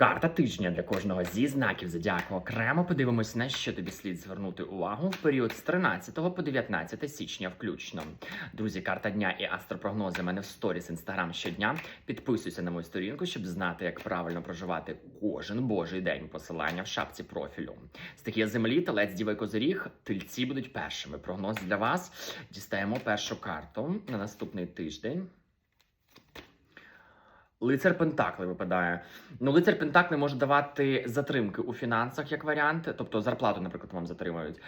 Карта тижня для кожного зі знаків зодіаку окремо подивимось, на що тобі слід звернути увагу в період з 13 по 19 січня включно. Друзі, карта дня і астропрогнози в мене в сторіс інстаграм щодня. Підписуйся на мою сторінку, щоб знати, як правильно проживати кожен божий день. Посилання в шапці профілю. Стихія землі, телець діва і козиріг. Тельці будуть першими. Прогноз для вас. Дістаємо першу карту на наступний тиждень. Лицар Пентакли випадає. Ну, лицар Пентакли може давати затримки у фінансах як варіант, тобто зарплату, наприклад, вам затримують.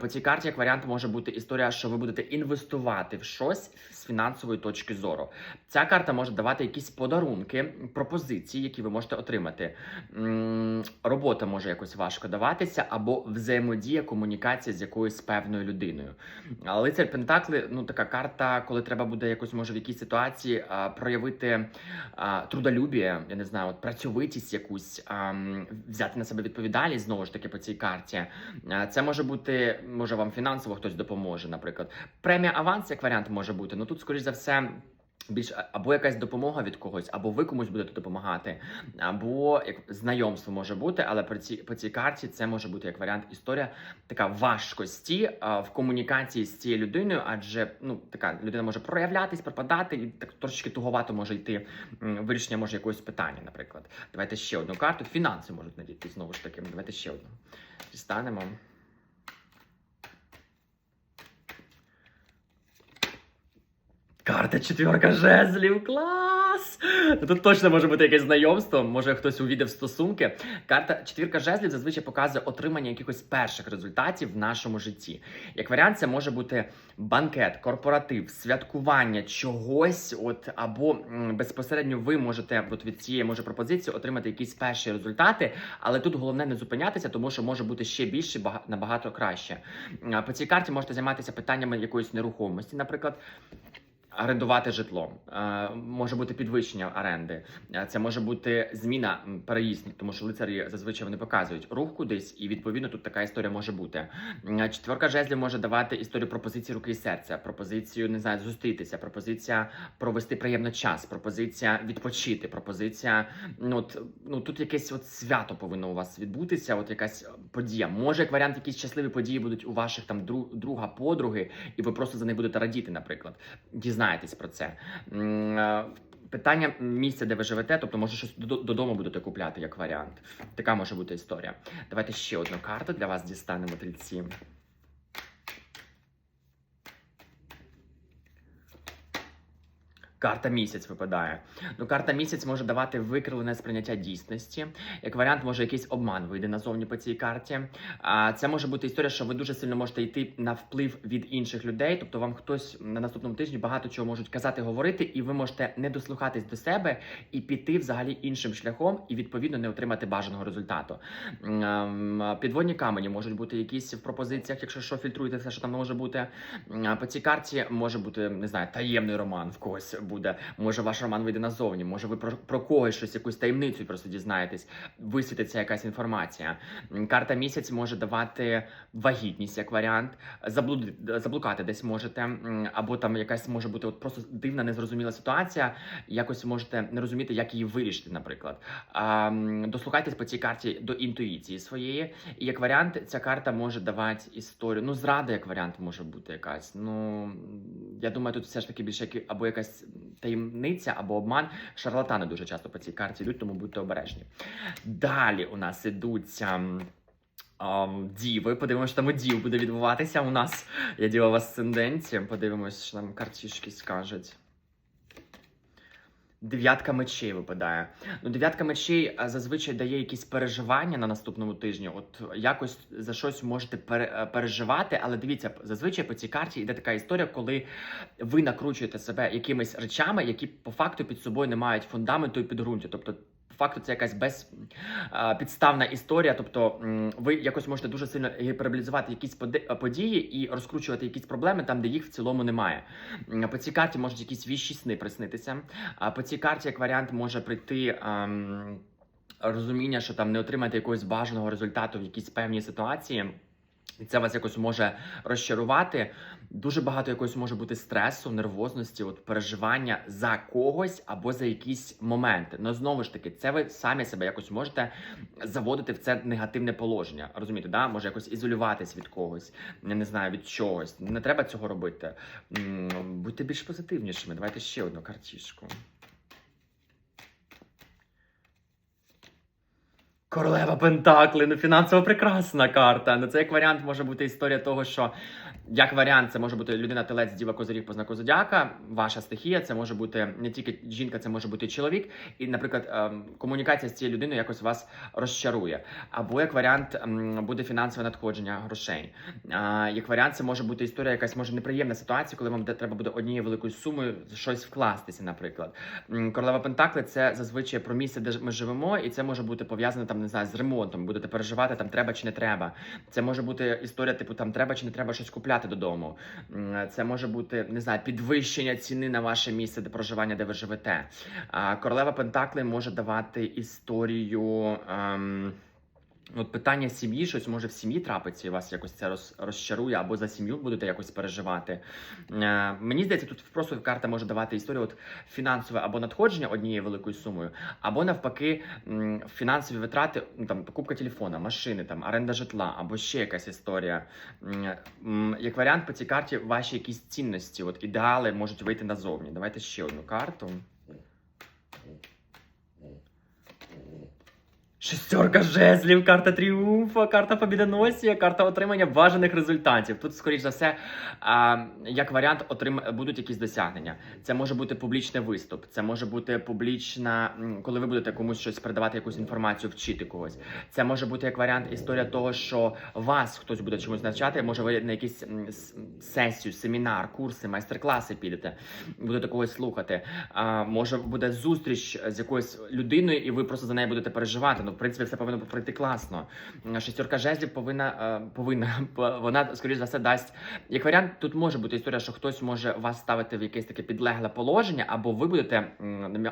По цій карті як варіант може бути історія, що ви будете інвестувати в щось з фінансової точки зору. Ця карта може давати якісь подарунки, пропозиції, які ви можете отримати. Робота може якось важко даватися, або взаємодія, комунікація з якоюсь певною людиною. Лицар Пентакли, ну така карта, коли треба буде якось може в якійсь ситуації проявити а, трудолюбія, я не знаю, от працьовитість якусь, а, взяти на себе відповідальність знову ж таки по цій карті. А, Це може бути, може вам фінансово хтось допоможе, наприклад. Премія аванс як варіант може бути. Ну тут, скоріш за все. Більш або якась допомога від когось, або ви комусь будете допомагати, або як знайомство може бути, але по цій по цій карті це може бути як варіант історія така важкості а, в комунікації з цією людиною, адже ну така людина може проявлятись, пропадати, і так трошечки туговато може йти вирішення може якогось питання, наприклад. Давайте ще одну карту. Фінанси можуть надійти знову ж таки. Давайте ще одну. Дістанемо. Карта четверка жезлів, клас! Тут точно може бути якесь знайомство, може хтось увійде стосунки. Карта четвірка жезлів зазвичай показує отримання якихось перших результатів в нашому житті. Як варіант, це може бути банкет, корпоратив, святкування чогось, от або безпосередньо ви можете от від цієї може пропозиції отримати якісь перші результати, але тут головне не зупинятися, тому що може бути ще більше бага- набагато краще. По цій карті можете займатися питаннями якоїсь нерухомості, наприклад. Орендувати житло Е, може бути підвищення оренди, Е, це може бути зміна переїзд, тому що лицарі зазвичай вони показують рух кудись, і відповідно тут така історія може бути. Четверка жезлів може давати історію пропозиції руки і серця, пропозицію не знаю, зустрітися, пропозиція провести приємно час, пропозиція відпочити, пропозиція. Ну от ну тут якесь от свято повинно у вас відбутися. От якась подія. Може, як варіант, якісь щасливі події будуть у ваших там дру- друга, подруги, і ви просто за них будете радіти, наприклад. Дізнаєтесь про це. Е, Питання місця, де ви живете, тобто може щось додому будете купляти як варіант. Така може бути історія. Давайте ще одну карту для вас дістанемо тельці. Карта місяць випадає. Ну, карта місяць може давати викривлене сприйняття дійсності. Як варіант, може якийсь обман вийде назовні по цій карті. А це може бути історія, що ви дуже сильно можете йти на вплив від інших людей. Тобто вам хтось на наступному тижні багато чого можуть казати, говорити, і ви можете не дослухатись до себе і піти взагалі іншим шляхом, і відповідно не отримати бажаного результату. Підводні камені можуть бути якісь в пропозиціях, якщо що фільтруєте все, що там може бути. По цій карті може бути не знаю, таємний роман в когось буде. Може, ваш роман вийде назовні. Може, ви про, про когось щось, якусь таємницю просто дізнаєтесь, висвітиться якась інформація. Карта місяць може давати вагітність як варіант, заблуд... заблукати десь можете, або там якась може бути от просто дивна, незрозуміла ситуація. Якось можете не розуміти, як її вирішити, наприклад. А, дослухайтесь по цій карті до інтуїції своєї. І як варіант, ця карта може давати історію. Ну, зрада, як варіант, може бути якась. Ну я думаю, тут все ж таки більше як або якась таємниця, або обман. Шарлатани дуже часто по цій карті йдуть, тому будьте обережні. Далі у нас ідуть. ам, ам, Діви, подивимося, що там у дів буде відбуватися. У нас я діла в асценденті. Подивимось, що нам картішки скажуть. Дев'ятка мечей випадає. Ну, дев'ятка мечей зазвичай дає якісь переживання на наступному тижні. От якось за щось можете пере- е, переживати, але дивіться, зазвичай по цій карті йде така історія, коли ви накручуєте себе якимись речами, які по факту під собою не мають фундаменту і підґрунтя. Тобто, факту, це якась безпідставна історія. Тобто, ви якось можете дуже сильно гіперболізувати якісь події і розкручувати якісь проблеми там, де їх в цілому немає. По цій карті можуть якісь віщі сни приснитися. По цій карті, як варіант, може прийти. Розуміння, що там не отримати якогось бажаного результату в якійсь певній ситуації. І це вас якось може розчарувати. Дуже багато якогось може бути стресу, нервозності, от переживання за когось або за якісь моменти. Ну знову ж таки, це ви самі себе якось можете заводити в це негативне положення. Розумієте, да? може якось ізолюватись від когось, я не знаю, від чогось. Не треба цього робити. Будьте більш позитивнішими. Давайте ще одну картішку. Королева Пентакли, ну фінансово прекрасна карта. Ну це як варіант може бути історія того, що як варіант, це може бути людина телець, діва козиріг по знаку зодіака, ваша стихія, це може бути не тільки жінка, це може бути чоловік. І, наприклад, ем, комунікація з цією людиною якось вас розчарує. Або як варіант буде фінансове надходження грошей. Як варіант, це може бути історія, якась може неприємна ситуація, коли вам треба буде однією великою сумою щось вкластися, наприклад. Королева Пентакли це зазвичай про місце, де ми живемо, і це може бути пов'язане там, не знаю, з ремонтом. Будете переживати, там треба чи не треба. Це може бути історія, типу, там треба чи не треба щось купляти додому. Це може бути не знаю, підвищення ціни на ваше місце де проживання, де ви живете. Королева Пентакли може давати історію. Ем... От питання сім'ї, щось може в сім'ї трапиться, і вас якось це роз, розчарує, або за сім'ю будете якось переживати. Е, мені здається, тут просто карта може давати історію от фінансове або надходження однією великою сумою, або навпаки, фінансові витрати, ну там покупка телефона, машини, там оренда житла, або ще якась історія. М, Як варіант по цій карті ваші якісь цінності, от ідеали можуть вийти назовні. Давайте ще одну карту. Шестерка жезлів, карта тріумфа, карта побідоносія, карта отримання бажаних результатів. Тут, скоріш за все, а, як варіант, отрим... будуть якісь досягнення. Це може бути публічний виступ, це може бути публічна, коли ви будете комусь щось передавати, якусь інформацію, вчити когось. Це може бути як варіант історія того, що вас хтось буде чомусь навчати. Може, ви на якісь сесію, семінар, курси, майстер-класи підете, будете когось слухати. А, може буде зустріч з якоюсь людиною, і ви просто за нею будете переживати. Ну, в принципі, все повинно пройти класно. М, Шестерка жезлів повинна е, повинна вона скоріш за все дасть. Як варіант, тут може бути історія, що хтось може вас ставити в якесь таке підлегле положення, або ви будете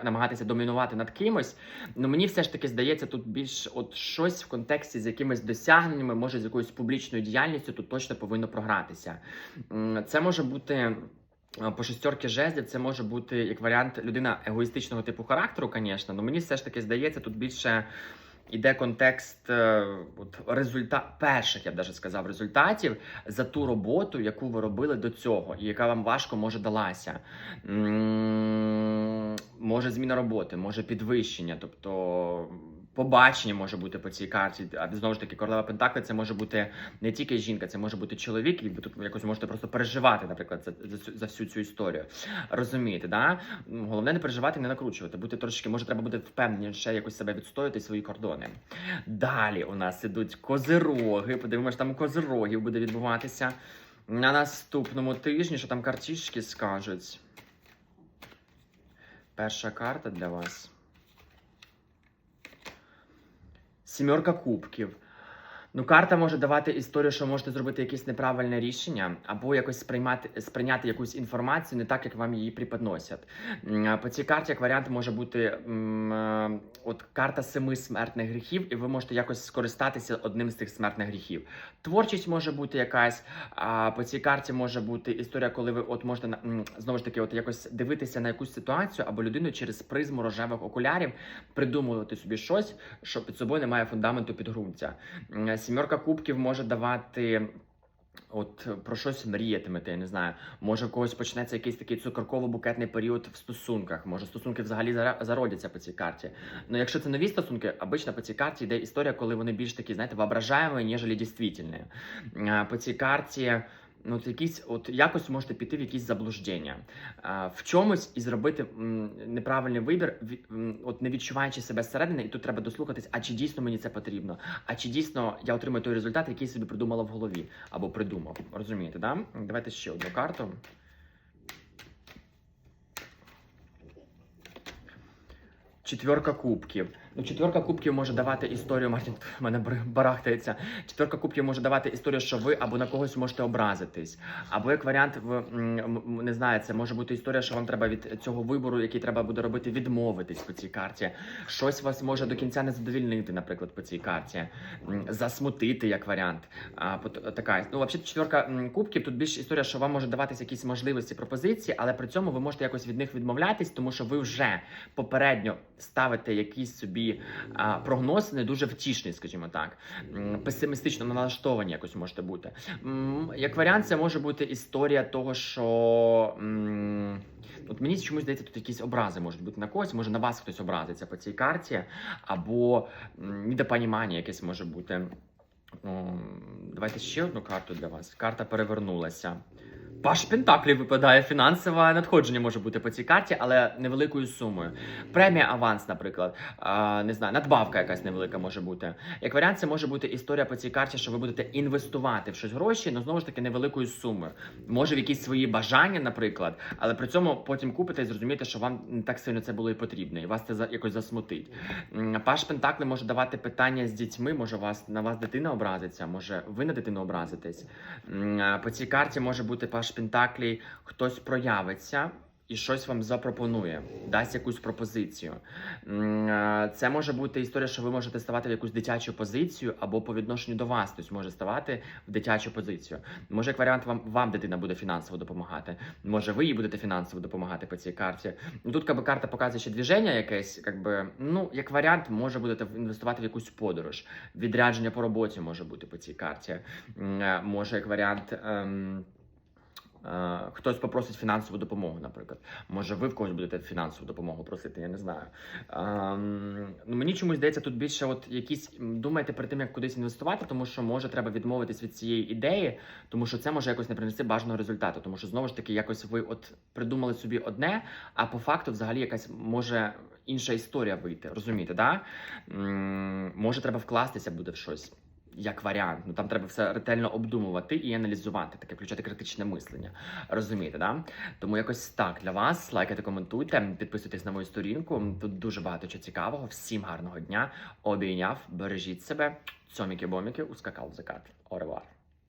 намагатися домінувати над кимось. Ну мені все ж таки здається, тут більш от щось в контексті з якимись досягненнями, може з якоюсь публічною діяльністю, тут точно повинно програтися. Це може бути. По шестерки жезлів це може бути як варіант людина егоїстичного типу характеру, звісно, але мені все ж таки здається, тут більше іде контекст е, от, результат перших, я б даже сказав, результатів за ту роботу, яку ви робили до цього, і яка вам важко може далася. М, Може зміна роботи, може підвищення, тобто. Побачення може бути по цій карті, а знову ж таки, королева Пентакли це може бути не тільки жінка, це може бути чоловік, і ви тут якось можете просто переживати, наприклад, за, за, за всю цю історію. Розумієте, да? Головне не переживати, не накручувати. Бути трошки, може, треба буде впевненіше якось себе відстояти свої кордони. Далі у нас ідуть козироги. Подивимося, там козирогів буде відбуватися на наступному тижні, що там картішки скажуть. Перша карта для вас. Сімерка кубків. Ну, карта може давати історію, що можете зробити якесь неправильне рішення, або якось сприймати сприйняти якусь інформацію не так, як вам її преподносять. По цій карті як варіант може бути м, от карта семи смертних гріхів, і ви можете якось скористатися одним з цих смертних гріхів. Творчість може бути якась. А по цій карті може бути історія, коли ви от можете м, знову ж таки, от якось дивитися на якусь ситуацію або людину через призму рожевих окулярів, придумувати собі щось, що під собою немає фундаменту підґрунтя. Сімерка кубків може давати. От про щось мріятимете, я не знаю. Може, в когось почнеться якийсь такий цукорково-букетний період в стосунках. Може, стосунки взагалі зародяться по цій карті. Ну, якщо це нові стосунки, обично по цій карті йде історія, коли вони більш такі, знаєте, воображаємі, ніж дійсні. По цій карті. Ну, от якісь, от якось можете піти в якісь заблуждення, в чомусь і зробити неправильний вибір, от не відчуваючи себе зсередини, і тут треба дослухатись, а чи дійсно мені це потрібно, а чи дійсно я отримаю той результат, який собі придумала в голові або придумав. Розумієте, да? Давайте ще одну карту. Четверка кубків. Ну, четверка кубків може давати історію. Мартін в мене барахтається. Четверка кубків може давати історію, що ви або на когось можете образитись, або як варіант, в не знаю, це може бути історія, що вам треба від цього вибору, який треба буде робити, відмовитись по цій карті. Щось вас може до кінця не задовільнити, наприклад, по цій карті, засмутити як варіант. А така ну, взагалі, четверка кубків. Тут більш історія, що вам може даватися якісь можливості, пропозиції, але при цьому ви можете якось від них відмовлятись, тому що ви вже попередньо ставите якісь собі а, прогноз не дуже втішний, скажімо так, песимістично налаштовані якось можете бути. Як варіант, це може бути історія того, що. От мені чомусь здається, тут якісь образи можуть бути на когось, може на вас хтось образиться по цій карті, або недопонімання якесь може бути. Давайте ще одну карту для вас. Карта перевернулася. Паш Пентаклів випадає фінансове надходження може бути по цій карті, але невеликою сумою. Премія аванс, наприклад, а, не знаю, надбавка якась невелика може бути. Як варіант, це може бути історія по цій карті, що ви будете інвестувати в щось гроші, але знову ж таки невеликою сумою. Може, в якісь свої бажання, наприклад, але при цьому потім купите і зрозумієте, що вам не так сильно це було і потрібно, і вас це якось засмутить. Паш Пентакли може давати питання з дітьми, може вас на вас дитина образиться, може ви на дитину образитесь. По цій карті може бути Паш Пентаклі, хтось проявиться. І щось вам запропонує, дасть якусь пропозицію. Це може бути історія, що ви можете ставати в якусь дитячу позицію або по відношенню до вас, хтось може ставати в дитячу позицію. Може, як варіант, вам, вам дитина буде фінансово допомагати. Може, ви їй будете фінансово допомагати по цій карті. Ну, Тут якби, карта показує ще движення якесь, якби, ну, як варіант, може будете інвестувати в якусь подорож. Відрядження по роботі може бути по цій карті. Е, Може, як варіант. Ем... е, Хтось попросить фінансову допомогу, наприклад. Може, ви в когось будете фінансову допомогу просити, я не знаю. Ем, ну, мені чомусь здається, тут більше от якісь думайте перед тим, як кудись інвестувати, тому що може треба відмовитись від цієї ідеї, тому що це може якось не принести бажаного результату. Тому що знову ж таки, якось ви от придумали собі одне, а по факту взагалі якась може інша історія вийти. Розумієте, да? Може, треба вкластися буде в щось. Як варіант, ну там треба все ретельно обдумувати і аналізувати, таке включати критичне мислення. Розумієте, да? Тому якось так для вас. Лайкайте, коментуйте, підписуйтесь на мою сторінку. Тут дуже багато чого цікавого. Всім гарного дня. Обійняв, бережіть себе. Цьоміки-боміки, ускакав закат. Оревар.